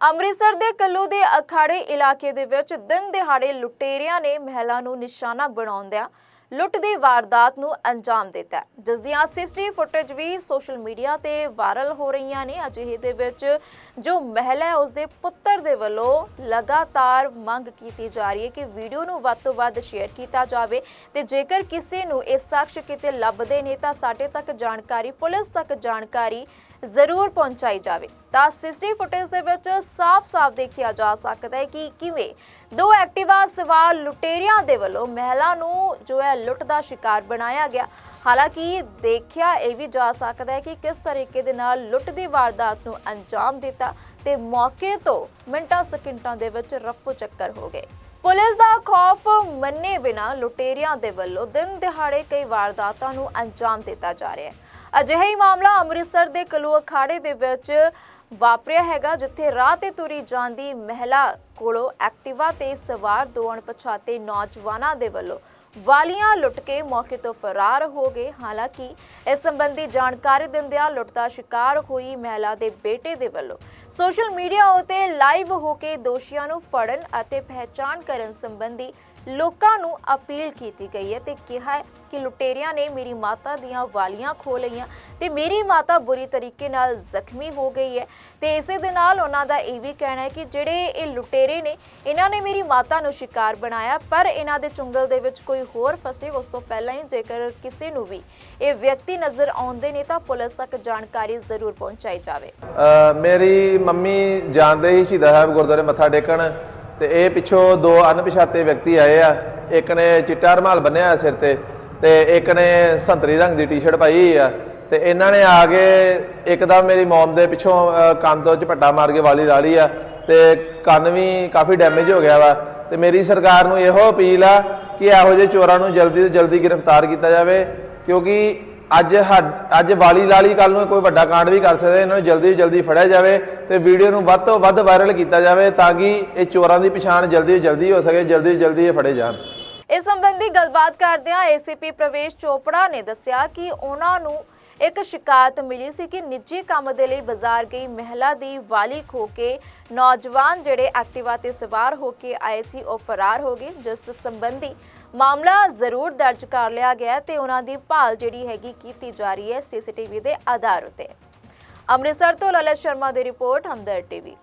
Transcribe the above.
ਅੰਮ੍ਰਿਤਸਰ ਦੇ ਕੱਲੂ ਦੇ ਅਖਾੜੇ ਇਲਾਕੇ ਦੇ ਵਿੱਚ ਦਿਨ ਦਿਹਾੜੇ ਲੁਟੇਰਿਆਂ ਨੇ ਮਹਿਲਾ ਨੂੰ ਨਿਸ਼ਾਨਾ ਬਣਾਉਂਦਿਆਂ ਲੁੱਟ ਦੀ ਵਾਰਦਾਤ ਨੂੰ ਅੰਜਾਮ ਦਿੱਤਾ ਜਿਸ ਦੀਆਂ ਸੀਸੀਟੀਵੀ ਫੁਟੇਜ ਵੀ ਸੋਸ਼ਲ ਮੀਡੀਆ ਤੇ ਵਾਇਰਲ ਹੋ ਰਹੀਆਂ ਨੇ। ਅਜਿਹੇ ਦੇ ਵਿੱਚ ਜੋ ਮਹਿਲਾ ਹੈ ਉਸ ਦੇ ਪੁੱਤਰ ਦੇ ਵੱਲੋਂ ਲਗਾਤਾਰ ਮੰਗ ਕੀਤੀ ਜਾ ਰਹੀ ਹੈ ਕਿ ਵੀਡੀਓ ਨੂੰ ਵੱਧ ਤੋਂ ਵੱਧ ਸ਼ੇਅਰ ਕੀਤਾ ਜਾਵੇ ਤੇ ਜੇਕਰ ਕਿਸੇ ਨੂੰ ਇਹ ਸ਼ਖਸ ਕਿਤੇ ਲੱਭਦੇ ਨੇ ਤਾਂ ਸਾਡੇ ਤੱਕ ਜਾਣਕਾਰੀ, ਪੁਲਿਸ ਤੱਕ ਜਾਣਕਾਰੀ ਜ਼ਰੂਰ ਪਹੁੰਚਾਈ ਜਾਵੇ। ਤਾਂ ਸੀਸੀਟੀਵੀ ਫੁਟੇਜ ਦੇ ਵਿੱਚ ਸਾਫ਼-ਸਾਫ਼ ਦੇਖਿਆ ਜਾ ਸਕਦਾ ਹੈ ਕਿ ਕਿਵੇਂ ਦੋ ਐਕਟਿਵਾ ਸਵਾਰ ਲੁਟੇਰਿਆਂ ਦੇ ਵੱਲੋਂ ਮਹਿਲਾ ਨੂੰ ਜੋ ਹੈ ਲੁੱਟ ਦਾ ਸ਼ਿਕਾਰ ਬਣਾਇਆ ਗਿਆ। ਹਾਲਾਂਕਿ ਦੇਖਿਆ ਇਹ ਵੀ ਜਾ ਸਕਦਾ ਹੈ ਕਿ ਕਿਸ ਤਰੀਕੇ ਦੇ ਨਾਲ ਲੁੱਟ ਦੀ ਵਾਰਦਾਤ ਨੂੰ ਅੰਜਾਮ ਦਿੱਤਾ ਤੇ ਮੌਕੇ ਤੋਂ ਮਿੰਟਾਂ ਸਕਿੰਟਾਂ ਦੇ ਵਿੱਚ ਰਫੂ ਚੱਕਰ ਹੋ ਗਏ। ਪੁਲਿਸ ਦਾ ਖੌਫ ਮੰਨੇ ਬਿਨਾ ਲੁਟੇਰਿਆਂ ਦੇ ਵੱਲੋਂ ਦਿਨ ਦਿਹਾੜੇ ਕਈ ਵਾਰਦਾਤਾਂ ਨੂੰ ਅੰਜਾਮ ਦਿੱਤਾ ਜਾ ਰਿਹਾ ਹੈ। ਅਜਿਹਾ ਹੀ ਮਾਮਲਾ ਅੰਮ੍ਰਿਤਸਰ ਦੇ ਕਲੂ ਅਖਾੜੇ ਦੇ ਵਿੱਚ ਵਾਪਰਿਆ ਹੈਗਾ, ਜਿੱਥੇ ਰਾਹ ਤੇ ਤੁਰੀ ਜਾਂਦੀ ਮਹਿਲਾ ਕੋਲੋਂ ਐਕਟਿਵਾ ਤੇ ਸਵਾਰ ਦੋ ਅਣਪਛਾਤੇ ਨੌਜਵਾਨਾਂ ਦੇ ਵੱਲੋਂ ਵਾਲੀਆਂ ਲੁੱਟ ਕੇ ਮੌਕੇ ਤੋਂ ਫਰਾਰ ਹੋ ਗਏ। ਹਾਲਾਂਕਿ, ਇਸ ਸੰਬੰਧੀ ਜਾਣਕਾਰੀ ਦਿੰਦਿਆਂ ਲੁੱਟ ਦਾ ਸ਼ਿਕਾਰ ਹੋਈ ਮਹਿਲਾ ਦੇ ਬੇਟੇ ਦੇ ਵੱਲੋਂ ਸੋਸ਼ਲ ਮੀਡੀਆ ਉਤੇ ਲਾਈਵ ਹੋ ਕੇ ਦੋਸ਼ੀਆਂ ਨੂੰ ਫੜਨ ਅਤੇ ਪਹਿਚਾਣ ਕਰਨ ਸੰਬੰਧੀ ਲੋਕਾਂ ਨੂੰ ਅਪੀਲ ਕੀਤੀ ਗਈ ਹੈ ਤੇ ਕਿਹਾ ਹੈ ਕਿ ਲੁਟੇਰਿਆਂ ਨੇ ਮੇਰੀ ਮਾਤਾ ਦੀਆਂ ਵਾਲੀਆਂ ਖੋ ਲਈਆਂ ਤੇ ਮੇਰੀ ਮਾਤਾ ਬੁਰੀ ਤਰੀਕੇ ਨਾਲ ਜ਼ਖਮੀ ਹੋ ਗਈ ਹੈ। ਤੇ ਇਸੇ ਦੇ ਨਾਲ ਉਹਨਾਂ ਦਾ ਇਹ ਵੀ ਕਹਿਣਾ ਹੈ ਕਿ ਜਿਹੜੇ ਇਹ ਲੁਟੇਰੇ ਨੇ, ਇਹਨਾਂ ਨੇ ਮੇਰੀ ਮਾਤਾ ਨੂੰ ਸ਼ਿਕਾਰ ਬਣਾਇਆ, ਪਰ ਇਹਨਾਂ ਦੇ ਚੁੰਗਲ ਦੇ ਵਿੱਚ ਕੋਈ ਹੋਰ ਫਸੇ, ਉਸ ਤੋਂ ਪਹਿਲਾਂ ਹੀ ਜੇਕਰ ਕਿਸੇ ਨੂੰ ਵੀ ਇਹ ਵਿਅਕਤੀ ਨਜ਼ਰ ਆਉਂਦੇ ਨੇ ਤਾਂ ਪੁਲਿਸ ਤੱਕ ਜਾਣਕਾਰੀ ਜ਼ਰੂਰ ਪਹੁੰਚਾਈ ਜਾਵੇ। ਮੇਰੀ ਮੰਮੀ ਜਾਂਦੇ ਹੀ ਸ਼ਹੀਦਾਂ ਸਾਹਿਬ ਗੁਰਦੁਆਰੇ ਮੱਥਾ ਟੇਕਣ। ਤੇ ਇਹ ਪਿੱਛੋਂ ਦੋ ਅਣਪਛਾਤੇ ਵਿਅਕਤੀ ਆਏ ਆ। ਇੱਕ ਨੇ ਚਿੱਟਾ ਰੁਮਾਲ ਬੰਨਿਆ ਹੋਇਆ ਸਿਰ ਤੇ ਤੇ ਇੱਕ ਨੇ ਸੰਤਰੀ ਰੰਗ ਦੀ ਟੀ-ਸ਼ਰਟ ਪਾਈ ਹੋਈ ਆ। ਤੇ ਇਹਨਾਂ ਨੇ ਆ ਕੇ ਇੱਕਦਮ ਮੇਰੀ ਮੌਮ ਦੇ ਪਿੱਛੋਂ ਕੰਨ ਤੋਂ ਝਪੱਟਾ ਮਾਰ ਕੇ ਵਾਲੀ ਲਾ ਲਈ ਆ ਤੇ ਕੰਨ ਵੀ ਕਾਫੀ ਡੈਮੇਜ ਹੋ ਗਿਆ ਵਾ। ਤੇ ਮੇਰੀ ਸਰਕਾਰ ਨੂੰ ਇਹੋ ਅਪੀਲ ਆ ਕਿ ਇਹੋ ਜਿਹੇ ਚੋਰਾਂ ਨੂੰ ਜਲਦੀ ਤੋਂ ਜਲਦੀ ਗ੍ਰਿਫਤਾਰ ਕੀਤਾ ਜਾਵੇ, ਕਿਉਂਕਿ ਅੱਜ ਅੱਜ ਵਾਲੀ ਲਾਲੀ ਕੱਲ ਨੂੰ ਕੋਈ ਵੱਡਾ ਕਾਂਡ ਵੀ ਕਰ ਸਕਦੇ ਇਹਨਾਂ ਨੂੰ ਜਲਦੀ ਜਲਦੀ ਫੜਿਆ ਜਾਵੇ ਤੇ ਵੀਡੀਓ ਨੂੰ ਵੱਧ ਤੋਂ ਵੱਧ ਵਾਇਰਲ ਕੀਤਾ ਜਾਵੇ ਤਾਂ ਕਿ ਇਹ ਚੋਰਾਂ ਦੀ ਪਛਾਣ ਜਲਦੀ ਤੋਂ ਜਲਦੀ ਹੋ ਸਕੇ, ਜਲਦੀ ਜਲਦੀ ਇਹ ਫੜੇ ਜਾਣ। ਇਸ ਸੰਬੰਧੀ ਗੱਲਬਾਤ ਕਰਦਿਆਂ ਏਸੀਪੀ ਪ੍ਰਵੇਸ਼ ਚੋਪੜਾ ਨੇ ਦੱਸਿਆ ਕਿ ਉਹਨਾਂ ਨੂੰ ਇੱਕ ਸ਼ਿਕਾਇਤ ਮਿਲੀ ਸੀ ਕਿ ਨਿੱਜੀ ਕੰਮ ਦੇ ਲਈ ਬਾਜ਼ਾਰ ਗਈ ਮਹਿਲਾ ਦੀ ਵਾਲੀ ਖੋ ਕੇ ਨੌਜਵਾਨ ਜਿਹੜੇ ਐਕਟਿਵਾ ਤੇ ਸਵਾਰ ਹੋ ਕੇ ਆਏ ਸੀ, ਉਹ ਫਰਾਰ ਹੋ ਗਏ, ਜਿਸ ਸੰਬੰਧੀ ਮਾਮਲਾ ਜ਼ਰੂਰ ਦਰਜ ਕਰ ਲਿਆ ਗਿਆ ਹੈ ਤੇ ਉਹਨਾਂ ਦੀ ਭਾਲ ਜਿਹੜੀ ਹੈਗੀ ਕੀਤੀ ਜਾ ਰਹੀ ਹੈ ਸੀਸੀਟੀਵੀ ਦੇ ਆਧਾਰ ਉਤੇ। ਅੰਮ੍ਰਿਤਸਰ ਤੋਂ ਲਲਿਤ ਸ਼ਰਮਾ ਦੀ ਰਿਪੋਰਟ ਹਮਦਰ ਟੀਵੀ।